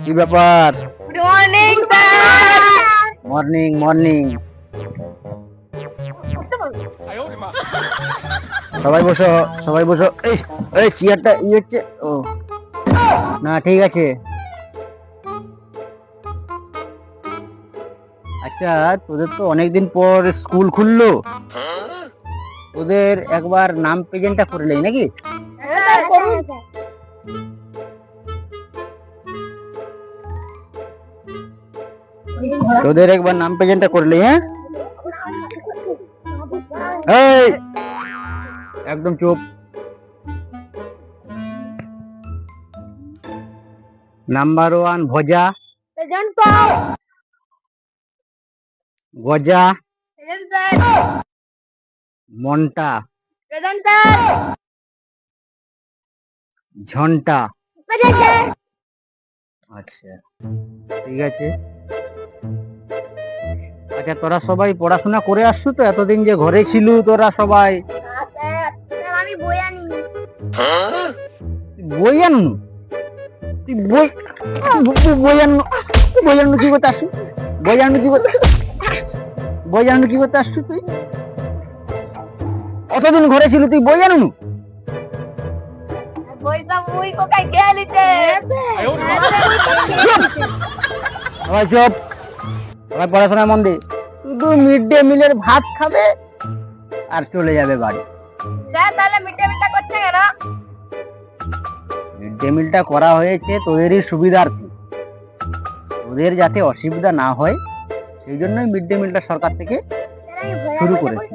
কি ব্যাপার? Good morning morning morning সবাই বসো সবাই বসো। এই এই চেয়ারটা ইয়ে হচ্ছে, ও। না, ঠিক আছে। আচ্ছা তোদের তো অনেকদিন পর স্কুল খুললো। তোদের একবার নাম প্রেজেন্টটা করে নেই নাকি? তোদের একবার নাম প্রেজেন্টটা করলি হ্যাঁ? এই একদম চুপ। নাম্বার ওয়ান ভজা। গজা। মন্টা। ঝন্টা। আচ্ছা ঠিক আছে। আচ্ছা তোরা সবাই পড়াশোনা করে আসছো তো? এতদিন যে ঘরে ছিল তোরা সবাই। আমি বই আনিনি? বই আনু তুই বই তুই বই আনু তুই বই আনু কি করতে আসছো বই আনু কি করতে বই আনু কি করতে আসছো তুই? অতদিন ঘরে ছিল তুই বই আনু বই তো বই কোকাই খেয়ে নিতে সবাই চুপ। সবাই পড়াশোনায় মন দে শুধু মিড ডে মিলের ভাত খাবে আর চলে যাবে বাড়ি। করছে কেন? মিড ডে মিলটা করা হয়েছে তোদেরই সুবিধার্থে। তোদের যাতে অসুবিধা না হয় সেই জন্যই মিড ডে মিলটা সরকার থেকে শুরু করেছে।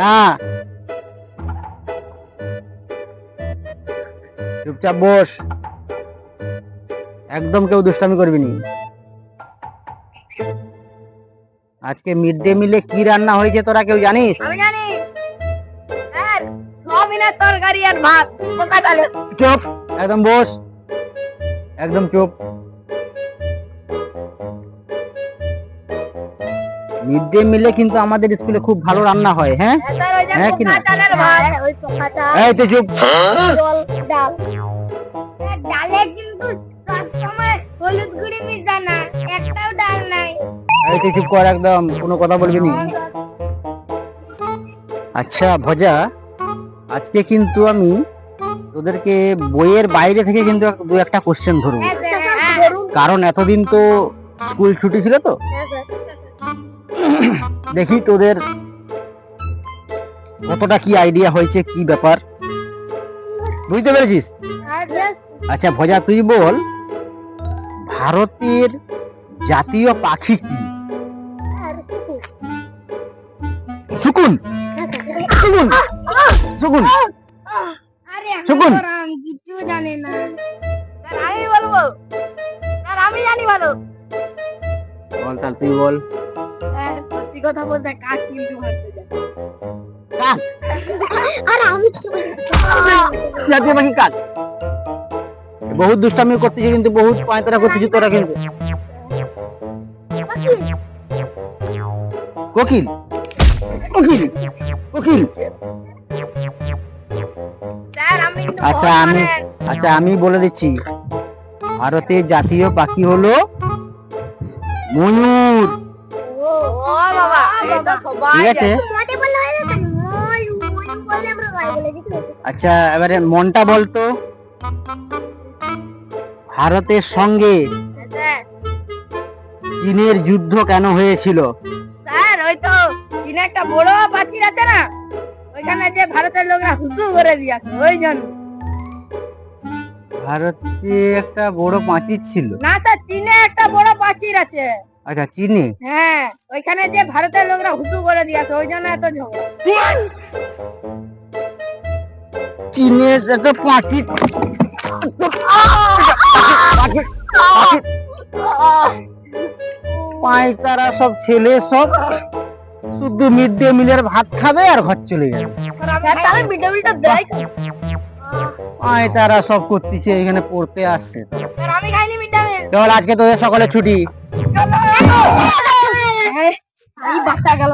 না। চুপচাপ বস। একদম কেউ দুষ্টামি করবি নি। আজকে মিড ডে মিলে কি রান্না হয়েছে তোরা কেউ জানিস? আমি জানি। সবিনের তরকারি আর ভাত পোকা চালে চুপ একদম বস। একদম চুপ। মিড ডে মিলে কিন্তু আমাদের স্কুলে খুব ভালো রান্না হয় হ্যাঁ? হ্যাঁ পোকা চাল এই তো চুপ। ডাল। ডালে কিন্তু সবসময় হলুদ গুঁড়ি মিশা না একটাও ডাল নাই। এই তো চুপ কর একদম কোনো কথা বলবি নি। আচ্ছা ভজা। আজকে কিন্তু আমি তোদেরকে বইয়ের বাইরে থেকে কিন্তু দু একটা কোশ্চেন ধরবো। হ্যাঁ হ্যাঁ ধরুন কারণ এতদিন তো স্কুল ছুটি ছিল তো। হ্যাঁ দেখি তোদের কতটা কি আইডিয়া হয়েছে কি ব্যাপার। বুঝতে পেরেছিস? হ্যাঁ আচ্ছা ভজা তুই বল ভারতের জাতীয় পাখি কি? শকুন। শকুন। শকুন। আরে শকুন। কিছু জানে না। স্যার আমি বলব। স্যার আমি জানি ভালো বল তাহলে তুই বল। হ্যাঁ, সত্যি কথা বলতে কাক কিন্তু মারতে যায়। কাক? আরে আমি জাতীয় পাখি কাক। বহুত দুষ্টামি করতেছি কিন্তু বহুত পায়তারা করতেছি তোরা কিন্তু। কোকিল? কোকিল? কোকিল? আচ্ছা, আমি- আচ্ছা আমি বলে দিচ্ছি। ভারতের জাতীয় পাখি হলো ময়ূর। ঠিক আছে? আচ্ছা এবারে মনটা বলতো ভারতের সঙ্গে চীনের যুদ্ধ কেন হয়েছিল? স্যার ওই তো চীনে একটা বড় পাখির আছে না? ওইখানে যে ভারতের লোকরা হুসু করে দিয়েছে ওই জন্য। ভারতে একটা বড় পাঁচির ছিল? না স্যার চীনে একটা বড় পাখির আছে। আচ্ছা চীনে? হ্যাঁ ওইখানে যে ভারতের লোকরা হুসু করে দিয়েছে ওই জন্য এত ঝগড়া। চীনের এত পাঁচির পাখির পাখির পাঁচতারা সব ছেলে সব শুধু মিড ডে মিলের ভাত খাবে আর ঘর চলে যাবে। তাহলে মিড ডে মিলটা দেয় আয় তারা সব করতেছে এখানে পড়তে আসছে আমি খাইনি মিড ডে চল আজকে তোদের সকালে ছুটি এই বাচ্চা গেল